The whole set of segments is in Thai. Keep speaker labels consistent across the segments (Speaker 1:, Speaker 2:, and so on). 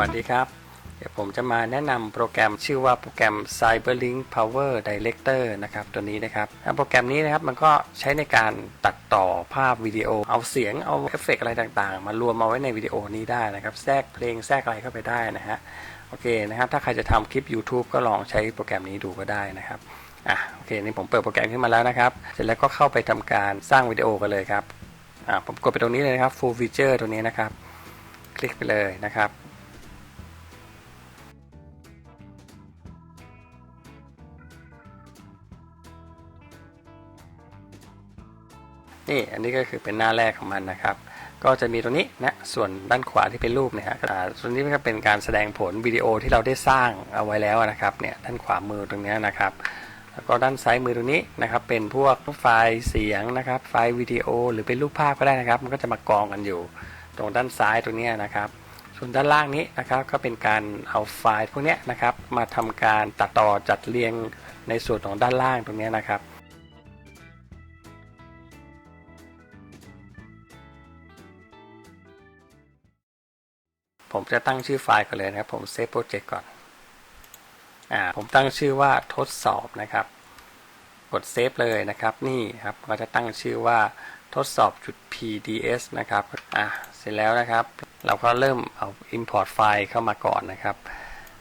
Speaker 1: วัสดีครับ เดี๋ยวผมจะมาแนะนำโปรแกรมชื่อว่าโปรแกรม CyberLink Power Director นะครับตัวนี้นะครับโปรแกรมนี้นะครับมันก็ใช้ในการตัดต่อภาพวิดีโอ เอาเสียงเอาเอฟเฟกอะไรต่างๆ มารวมมาไว้ในวิดีโอนี้ได้นะครับแทรกเพลงแทรกอะไรเข้าไปได้นะฮะโอเคนะครับถ้าใครจะทำคลิป YouTube ก็ลองใช้โปรแกรมนี้ดูก็ได้นะครับอะโอเคนี่ผมเปิดโปรแกรมขึ้นมาแล้วนะครับ เสร็จแล้วก็เข้าไปทำการสร้างวิดีโอกันเลยครับอะผมกดไปตรงนี้เลยนะครับ Full Feature ตัวนี้นะครับ คลิกไปเลยนะครับ นี่อันนี้ก็คือเป็นหน้าแรกของมันนะครับ ก็จะมีตรงนี้นะส่วนด้านขวาที่เป็นรูปเนี่ยฮะส่วนนี้ก็เป็นการแสดงผลวิดีโอที่เราได้สร้างเอาไว้แล้วนะครับเนี่ยด้านขวามือตรงนี้นะครับแล้วก็ด้านซ้ายมือตรงนี้นะครับเป็นพวกไฟล์เสียงนะครับ ไฟล์วิดีโอ หรือเป็นรูปภาพก็ได้นะครับ มันก็จะมากองกันอยู่ ตรงด้านซ้ายตรงนี้นะครับ ส่วนด้านล่างนี้นะครับก็เป็นการเอาไฟล์พวกนี้นะครับมาทำการตัดต่อจัดเรียงในส่วนของด้านล่างตรงนี้นะครับ ผมจะตั้งชื่อไฟล์ก่อนเลยนะครับ ผมเซฟโปรเจกต์ก่อนอ่าผมตั้งชื่อว่าทดสอบนะครับ กดเซฟเลยนะครับนี่ครับก็จะตั้งชื่อว่าทดสอบจุด pds นะครับอ่าเสร็จแล้วนะครับ เราก็เริ่มเอา import ไฟล์เข้ามาก่อนนะครับ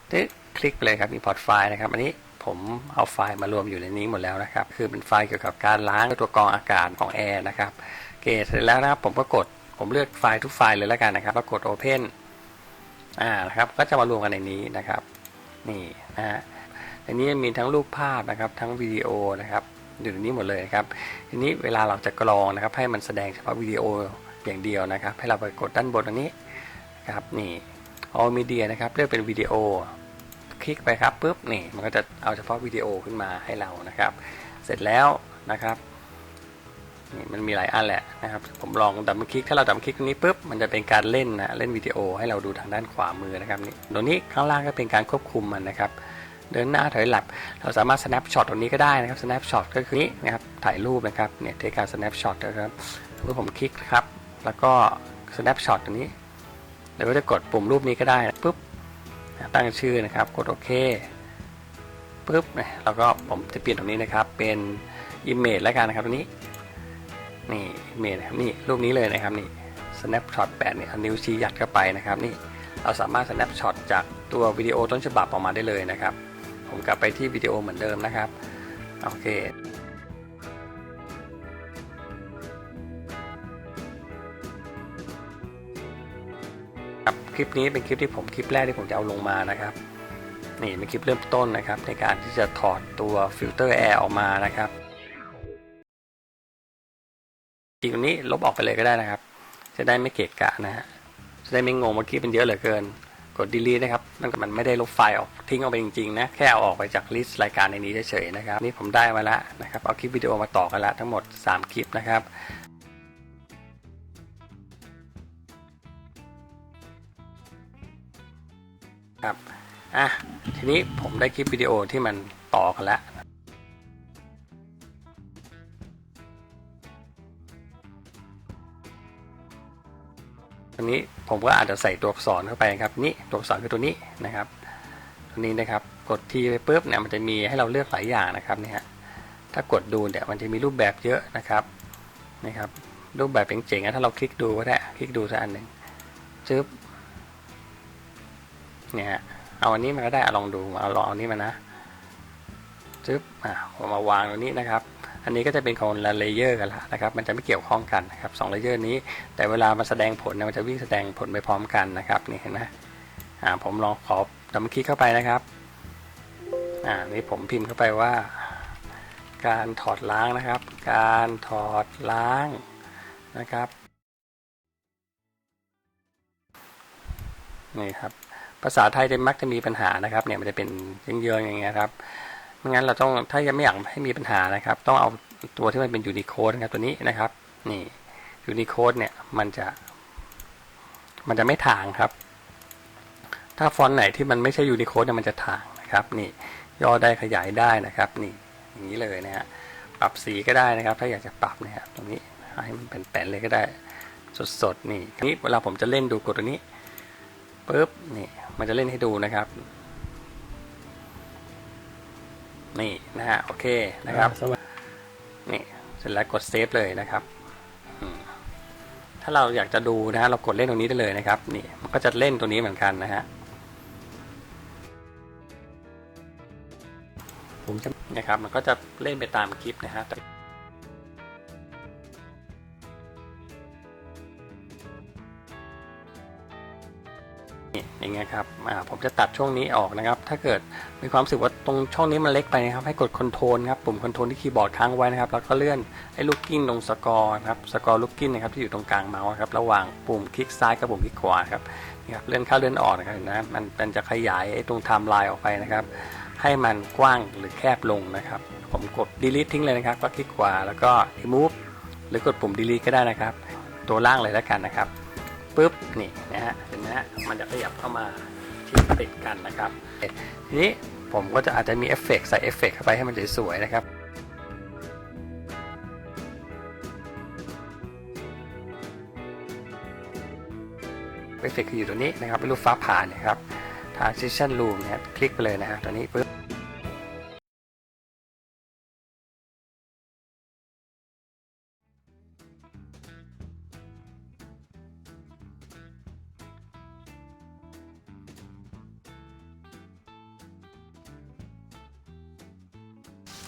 Speaker 1: ได้คลิกไปเลยครับ import ไฟล์นะครับ อันนี้ผมเอาไฟล์มารวมอยู่ในนี้หมดแล้วนะครับ คือเป็นไฟล์เกี่ยวกับการล้างตัวกรองอากาศของแอร์นะครับโอเคเสร็จแล้วนะครับผมก็กดผมเลือกไฟล์ทุกไฟล์เลยแล้วกันนะครับแล้วกด open อ่านะครับก็จะมารวมกันในนี้นะครับ นี่นะฮะในนี้มีทั้งรูปภาพนะครับ ทั้งวิดีโอนะครับอยู่ในนี้หมดเลยครับ ทีนี้เวลาเราจะกรองนะครับ ให้มันแสดงเฉพาะวิดีโออย่างเดียวนะครับ ให้เราไปกดด้านบนตรงนี้ครับนี่ all media นะครับเลือกเป็นวิดีโอ คลิกไปครับปุ๊บนี่มันก็จะเอาเฉพาะวิดีโอขึ้นมาให้เรานะครับ เสร็จแล้วนะครับ นี่มันมีหลายอันแหละนะครับ ผมลองดับเบิลคลิกถ้าเราดับเบิลคลิกตรงนี้ปุ๊บมันจะเป็นการเล่นนะเล่นวิดีโอให้เราดูทางด้านขวามือนะครับนี่ตรงนี้ข้างล่างก็เป็นการควบคุมมันนะครับ เดินหน้าถอยหลับเราสามารถ snapshot ตรงนี้ก็ได้นะครับ snapshot ก็คือนี้นะครับถ่ายรูปนะครับเนี่ยเทการ snapshot นะครับเมื่อผมคลิกครับ แล้วก็ snapshot ตรงนี้เดี๋ยวก็จะกดปุ่มรูปนี้ก็ได้ปุ๊บตั้งชื่อนะครับ กดโอเคปุ๊บแล้วก็ผมจะเปลี่ยนตรงนี้นะครับเป็น image แล้วกันนะครับตรงนี้ นี่ image นะครับนี่รูปนี้เลยนะครับนี่ snapshot 8เนี่ยเอานิ้วชี้ยัดเข้าไปนะครับนี่เราสามารถ snapshot จากตัววิดีโอต้นฉบับออกมาได้เลยนะครับ ผมกลับไปที่วิดีโอเหมือนเดิมนะครับโอเคครับคลิปนี้เป็นคลิปที่ผมคลิปแรกที่ผมจะเอาลงมานะครับนี่เป็นคลิปเริ่มต้นนะครับ ในการที่จะถอดตัวฟิลเตอร์แอร์ออกมานะครับ อีกตรงนี้ลบออกไปเลยก็ได้นะครับ จะได้ไม่เกะกะนะฮะจะได้ไม่งงเมื่อกี้เป็นเยอะเหลือเกิน กด delete นะครับนั่นก็มันไม่ได้ลบไฟล์ออกทิ้งออกไปจริงๆนะแค่เอาออกไปจากลิสต์รายการในนี้เฉยๆนะครับนี่ผมได้มาแล้วนะครับเอาคลิปวิดีโอมาต่อกันละทั้งหมด 3 คลิปนะครับครับอะทีนี้ผมได้คลิปวิดีโอที่มันต่อกันแล้ว ตัวนี้ผมก็อาจจะใส่ตัวอักษรเข้าไปครับนี่ตัวอักษรคือตัวนี้นะครับ ตัวนี้นะครับกดทีไปปุ๊บเนี่ยมันจะมีให้เราเลือกหลายอย่างนะครับเนี่ยฮะถ้ากดดูเนี่ยมันจะมีรูปแบบเยอะนะครับนะครับ รูปแบบเจ๋งๆนะถ้าเราคลิกดูก็ได้คลิกดูสักอันหนึ่งจึ๊บเนี่ยฮะเอาอันนี้มาก็ได้ลองดูเอาลองเอานี้มานะจึ๊บอะผมมาวางตรงนี้นะครับ อันนี้ก็จะเป็นคนละเลเยอร์กันละนะครับ มันจะไม่เกี่ยวข้องกันนะครับสองเลเยอร์นี้ แต่เวลามันแสดงผลเนี่ยมันจะวิ่งแสดงผลไปพร้อมกันนะครับ นี่เห็นไหมอ่า ผมลองขอดับคลิกเข้าไปนะครับ อ่า นี่ผมพิมพ์เข้าไปว่า การถอดล้างนะครับ การถอดล้างนะครับ นี่ครับ ภาษาไทยจะมักจะมีปัญหานะครับ เนี่ยมันจะเป็นเยอะๆอย่างเงี้ยครับ ไม่งั้นเราต้องถ้ายังไม่อยากให้มีปัญหานะครับ ต้องเอาตัวที่มันเป็นยูนิโคดนะครับตัวนี้นะครับ นี่ยูนิโคดเนี่ยมันจะ มันจะไม่ถ่างครับ ถ้าฟอนต์ไหนที่มันไม่ใช่ยูนิโคดเนี่ยมันจะถ่างนะครับ นี่ย่อได้ขยายได้นะครับ นี่อย่างนี้เลยนะฮะปรับสีก็ได้นะครับ ถ้าอยากจะปรับเนี่ยตรงนี้ให้มันเป็นแปนเลยก็ได้ สดๆนี่นี้เวลาผมจะเล่นดูกดตัวนี้ปุ๊บนี่มันจะเล่นให้ดูนะครับ นี่นะฮะโอเคนะครับ
Speaker 2: สวัสดี
Speaker 1: นี่เสร็จแล้วกดเซฟเลยนะครับอืมถ้าเราอยากจะดูนะฮะเรากดเล่นตรงนี้ได้เลยนะครับ นี่มันก็จะเล่นตัวนี้เหมือนกันนะฮะ
Speaker 2: ผมจะ
Speaker 1: นะครับ มันก็จะเล่นไปตามคลิปนะฮะแต่นี่อย่างเงี้ยครับอ่าผมจะตัดช่วงนี้ออกนะครับ ถ้าเกิด มีความรู้สึกว่าตรงช่องนี้มันเล็กไปนะครับ ให้กดคอนโทรลครับ ปุ่มคอนโทรลที่คีย์บอร์ดค้างไว้นะครับ แล้วก็เลื่อนไอ้ลูกกิ้งตรงสกอร์ครับ สกอร์ลูกกิ้งนะครับที่อยู่ตรงกลางเมาส์ครับ ระหว่างปุ่มคลิกซ้ายกับปุ่มคลิกขวาครับนี่ครับ เลื่อนเข้าเลื่อนออกนะครับนะมันมันจะขยายไอ้ตรงไทม์ไลน์ออกไปนะครับ ให้มันกว้างหรือแคบลงนะครับ ผมกด delete ทิ้งเลยนะครับ ก็คลิกขวาแล้วก็ remove หรือกดปุ่ม delete ก็ได้นะครับ ตัวล่างเลยแล้วกันนะครับ ปุ๊บ นี่นะฮะ เห็นไหมฮะ มันจะขยับเข้ามา ที่ติดกันนะครับทีนี้ผมก็จะอาจจะมีเอฟเฟกต์ใส่เอฟเฟกต์เข้าไปให้มันสวยๆนะครับเอฟเฟกต์คืออยู่ตัวนี้นะครับเป็นรูปฟ้าผ่านนะครับ transition room เนี่ยคลิกไปเลยนะฮะตัวนี้ปุ๊บ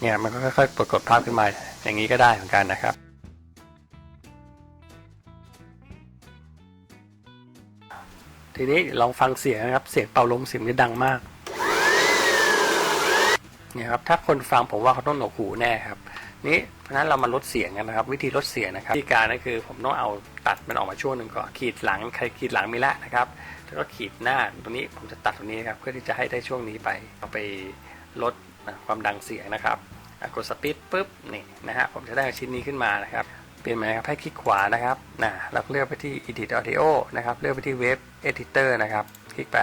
Speaker 1: เนี่ยมันก็ค่อยๆปรากฏภาพขึ้นมาอย่างนี้ก็ได้เหมือนกันนะครับ ทีนี้ลองฟังเสียงนะครับเสียงเป่าลมเสียงนี้ดังมากเนี่ยครับถ้าคนฟังผมว่าเขาต้องหนวกหูแน่ครับนี่เพราะนั้นเรามาลดเสียงกันนะครับ วิธีลดเสียงนะครับวิธีการก็คือผมต้องเอาตัดมันออกมาช่วงหนึ่งก่อนขีดหลังใครขีดหลังมีแล้วนะครับ แล้วก็ขีดหน้าตรงนี้ผมจะตัดตรงนี้ครับเพื่อที่จะให้ได้ช่วงนี้ไปเอาไปลด นะความดังเสียงนะครับกดสปีดปุ๊บนี่นะฮะผมจะได้ชิ้นนี้ขึ้นมานะครับเปลี่ยนไหมครับให้คลิกขวานะครับนะเราเลือกไปที่ Edit Audio นะครับเลือกไปที่ Web Editor นะครับ คลิกไป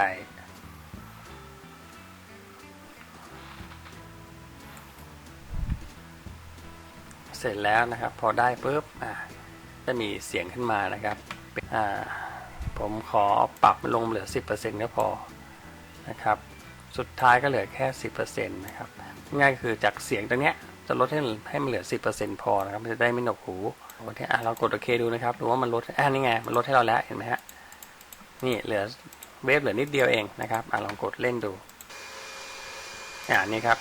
Speaker 1: เสร็จแล้วนะครับ พอได้ปุ๊บอะจะมีเสียงขึ้นมานะครับอ่าผมขอปรับลงเหลือ 10%ก็พอนะครับ สุดท้ายก็เหลือแค่ 10%นะครับ ง่ายคือจากเสียงตรงเนี้ยจะลดให้ให้มันเหลือ 10%พอนะครับ จะได้ไม่หนวกหูโอเคอะเรากดโอเคดูนะครับดูว่ามันลดอ่านี่ไง มันลดให้เราแล้ว เห็นไหมฮะ นี่เหลือเวฟเหลือนิดเดียวเองนะครับอะลองกดเล่นดู อ่านี่ครับ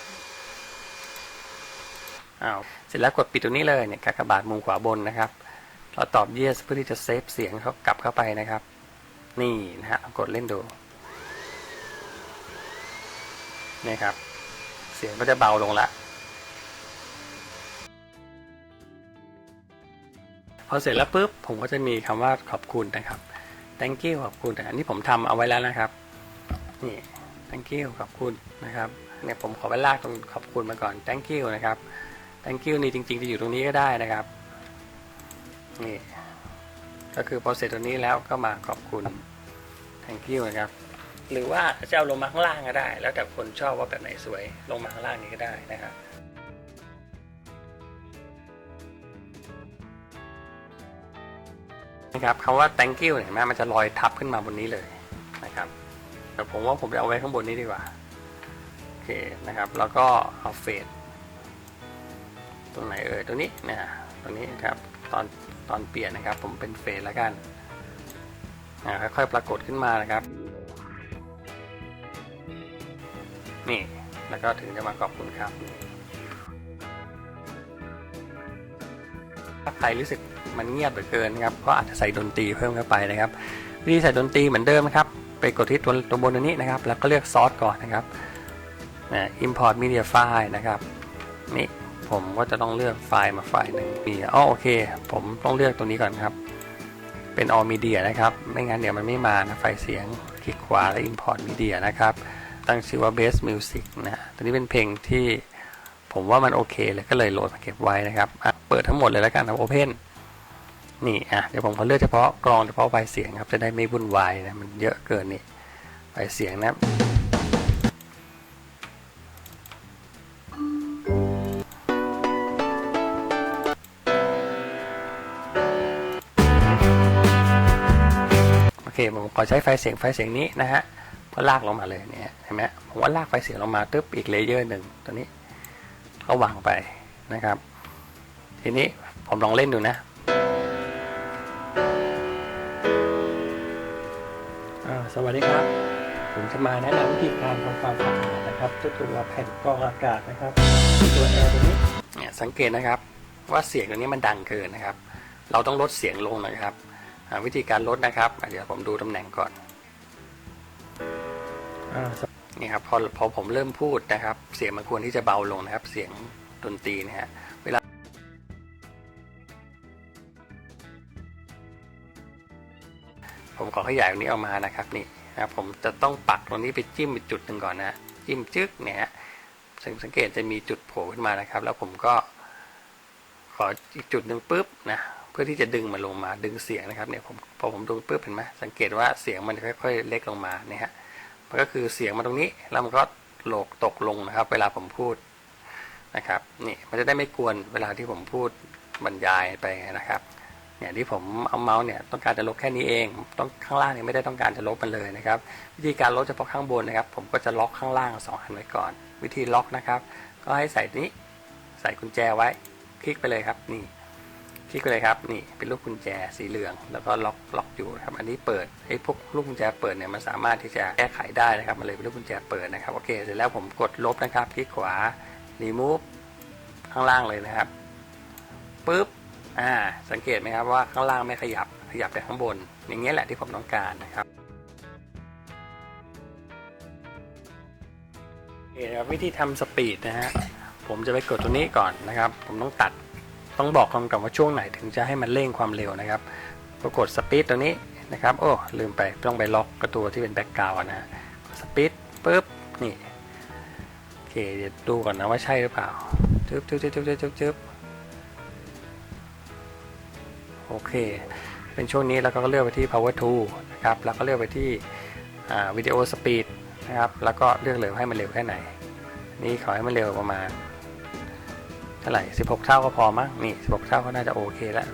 Speaker 1: อ้าวเสร็จแล้วกดปิดตรงนี้เลยเนี่ยกากบาทมุมขวาบนนะครับ เราตอบ yes เพื่อที่จะเซฟเสียงเขากลับเข้าไปนะครับ นี่นะฮะกดเล่นดู นี่ครับ เสียงก็จะเบาลงละพอเสร็จแล้วปุ๊บผมก็จะมีคำว่าขอบคุณนะครับ thank you ขอบคุณแต่อันนี้ผมทำเอาไว้แล้วนะครับ นี่ thank you ขอบคุณนะครับ เนี่ยผมขอไปลากตรงขอบคุณมาก่อน thank you นะครับ thank you นี่จริงๆจะอยู่ตรงนี้ก็ได้นะครับ นี่ ก็คือพอเสร็จตรงนี้แล้วก็มาขอบคุณ thank you นะครับ หรือว่าจะเอาลงมาข้างล่างก็ได้ แล้วแต่คนชอบว่าแบบไหนสวยลงมาข้างล่างนี้ก็ได้นะครับนะครับคำว่า thank you เนี่ยเห็นไหมมันจะลอยทับขึ้นมาบนนี้เลยนะครับแต่ผมว่าผมจะเอาไว้ข้างบนนี้ดีกว่าโอเคนะครับ แล้วก็เอาเฟดตรงไหนเอ่ยตรงนี้นะตรงนี้ครับตอนตอนเปลี่ยนนะครับ ผมเป็นเฟดแล้วกันค่อยๆปรากฏขึ้นมานะครับ นี่ แล้วก็ถึงจะมาขอบคุณครับถ้าใครรู้สึกมันเงียบเหลือเกินครับก็อาจจะใส่ดนตรีเพิ่มเข้าไปนะครับวิธีใส่ดนตรีเหมือนเดิมนะครับ ไปกดที่ตัวตัวบนอันนี้นะครับ แล้วก็เลือกซอสก่อนนะครับนะ import media file นะครับนี่ผมก็จะต้องเลือกไฟล์มาไฟล์หนึ่งมีอ๋อโอเค ผมต้องเลือกตัวนี้ก่อนครับ เป็น all media นะครับ ไม่งั้นเดี๋ยวมันไม่มานะไฟล์เสียงคลิกขวาแล้ว import media นะครับ ตั้งชื่อว่า base music นะตัวนี้เป็นเพลงที่ผมว่ามันโอเคเลยก็เลยโหลดมาเก็บไว้นะครับ เปิดทั้งหมดเลยแล้วกันนะ open นี่อะเดี๋ยวผมขอเลือกเฉพาะกรองเฉพาะไฟเสียงครับ จะได้ไม่วุ่นวายนะ มันเยอะเกินนี่ไฟเสียงนะโอเคผมขอใช้ไฟเสียงไฟเสียงนี้นะฮะ ก็ลากลงมาเลยเนี่ยเห็นไหมผมว่าลากไฟเสียงลงมาตึ๊บอีกเลเยอร์หนึ่งตัวนี้ก็วางไปนะครับ ทีนี้ผมลองเล่นดูนะสวัสดีครับ ผมจะมาแนะนำวิธีการทำความสะอาดนะครับตัวตัวแผ่นกรองอากาศนะครับตัวแอร์ตัวนี้เนี่ยสังเกตนะครับว่าเสียงตัวนี้มันดังเกินนะครับ เราต้องลดเสียงลงนะครับวิธีการลดนะครับเดี๋ยวผมดูตำแหน่งก่อน นี่ครับพอพอผมเริ่มพูดนะครับ เสียงมันควรที่จะเบาลงนะครับ เสียงดนตรีนะฮะเวลาผมขอขยายตรงนี้ออกมานะครับนี่นะครับผมจะต้องปักตรงนี้ไปจิ้มอีกจุดหนึ่งก่อนนะจิ้มจึ๊กเนี่ยฮะสังสังเกตจะมีจุดโผล่ขึ้นมานะครับ แล้วผมก็ขออีกจุดหนึ่งปุ๊บนะเพื่อที่จะดึงมันลงมาดึงเสียงนะครับเนี่ยผมพอผมดูปุ๊บเห็นไหมสังเกตว่าเสียงมันค่อย ๆ เล็กลงมาเนี่ยฮะ มันก็คือเสียงมาตรงนี้แล้วมันก็โหลกตกลงนะครับ เวลาผมพูดนะครับนี่มันจะได้ไม่กวนเวลาที่ผมพูดบรรยายไปนะครับเนี่ยที่ผมเอาเมาส์เนี่ยต้องการจะลบแค่นี้เอง ต้องข้างล่างเนี่ยไม่ได้ต้องการจะลบมันเลยนะครับ วิธีการลบเฉพาะข้างบนนะครับ ผมก็จะล็อกข้างล่างสองอันไว้ก่อน วิธีล็อกนะครับ ก็ให้ใส่นี้ใส่กุญแจไว้ คลิกไปเลยครับนี่ คลิกไปเลยครับนี่เป็นลูกกุญแจสีเหลือง แล้วก็ล็อกล็อกอยู่ครับอันนี้เปิดไอ้พวกลูกกุญแจเปิดเนี่ยมันสามารถที่จะแก้ไขได้นะครับมันเลยเป็นลูกกุญแจเปิดนะครับโอเคเสร็จแล้วผมกดลบนะครับคลิกขวา remove ข้างล่างเลยนะครับปุ๊บอ่าสังเกตไหมครับว่าข้างล่างไม่ขยับขยับแต่ข้างบน อย่างเงี้ยแหละที่ผมต้องการนะครับโอเคครับวิธีทำสปีดนะฮะผมจะไปกดตัวนี้ก่อนนะครับ ผมต้องตัด ต้องบอกคำกับว่าช่วงไหนถึงจะให้มันเร่งความเร็วนะครับก็กดสปีดตัวนี้นะครับ โอ้ ลืมไปต้องไปล็อกกระตัวที่เป็นแบ็กกราวน์นะสปีดปุ๊บ นี่ โอเค เดี๋ยวดูก่อนนะว่าใช่หรือเปล่าจึ๊บจึ๊บจึ๊บจึ๊บจึ๊บจึ๊บโอเค เป็นช่วงนี้แล้วก็เลือกไปที่ power 2นะครับ แล้วก็เลือกไปที่วิดีโอสปีดนะครับ แล้วก็เลือกเลยให้มันเร็วแค่ไหน นี่ขอให้มันเร็วประมาณ เท่าไหร่ 16 เท่าก็พอมั้งนี่ 16 เท่าก็น่าจะโอเคแล้ว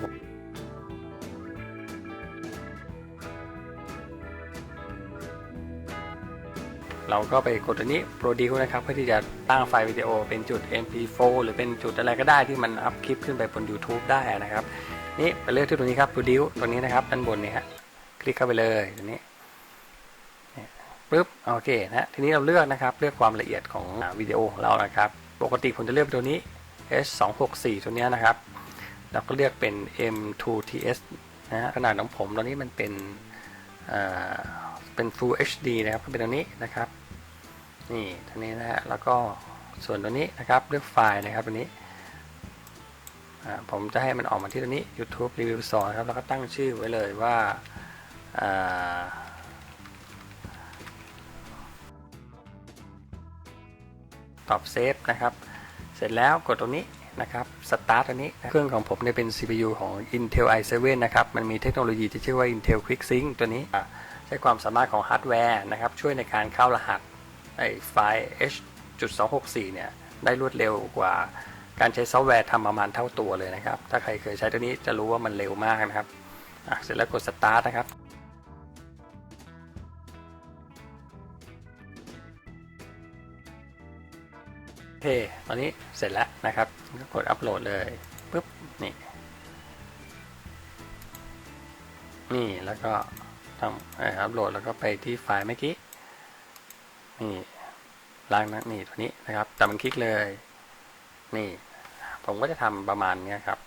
Speaker 1: เราก็ไปกดตัวนี้ Produce นะครับ เพื่อที่จะตั้งไฟล์วิดีโอเป็นจุด MP4 หรือเป็นจุดอะไรก็ได้ที่มันอัพคลิปขึ้นไปบน YouTube ได้นะครับ นี่ไปเลือกที่ตัวนี้ครับ Produce ตัวนี้นะครับด้านบนนี้ฮะคลิกเข้าไปเลยตัวนี้ปุ๊บโอเคนะทีนี้เราเลือกนะครับเลือกความละเอียดของวิดีโอของเรานะครับ ปกติผมจะเลือกตัวนี้ S264 ตัวนี้นะครับ เราก็เลือกเป็น M2TS นะฮะขนาดของผมตอนนี้มันเป็นเป็น Full HD นะครับก็เป็นตัวนี้นะครับนี่ตัวนี้นะฮะแล้วก็ส่วนตัวนี้นะครับเลือกไฟล์นะครับตัวนี้ผมจะให้มันออกมาที่ตัวนี้ YouTube Review สอนครับแล้วก็ตั้งชื่อไว้เลยว่าตอบเซฟนะครับ เสร็จแล้วกดตรงนี้นะครับสตาร์ตตัวนี้เครื่องของผมเนี่ยเป็น CPU ของ Intel i7 นะครับ มันมีเทคโนโลยีที่ชื่อว่า Intel QuickSync ตัวนี้ใช้ความสามารถของฮาร์ดแวร์นะครับ ช่วยในการเข้ารหัสไไฟล์ H.264 เนี่ย ได้รวดเร็วกว่าการใช้ซอฟต์แวร์ทำประมาณเท่าตัวเลยนะครับ ถ้าใครเคยใช้ตัวนี้จะรู้ว่ามันเร็วมากนะครับเสร็จแล้วกดสตาร์ทนะครับ โอเคตอนนี้เสร็จแล้วนะครับก็กดอัปโหลดเลยปุ๊บนี่นี่แล้วก็ทำอัปโหลดแล้วก็ไปที่ไฟล์เมื่อกี้นี่ล้างนักนี่ตัวนี้นะครับแต่มันคลิกเลย นี่ ผมก็จะทำประมาณนี้ครับ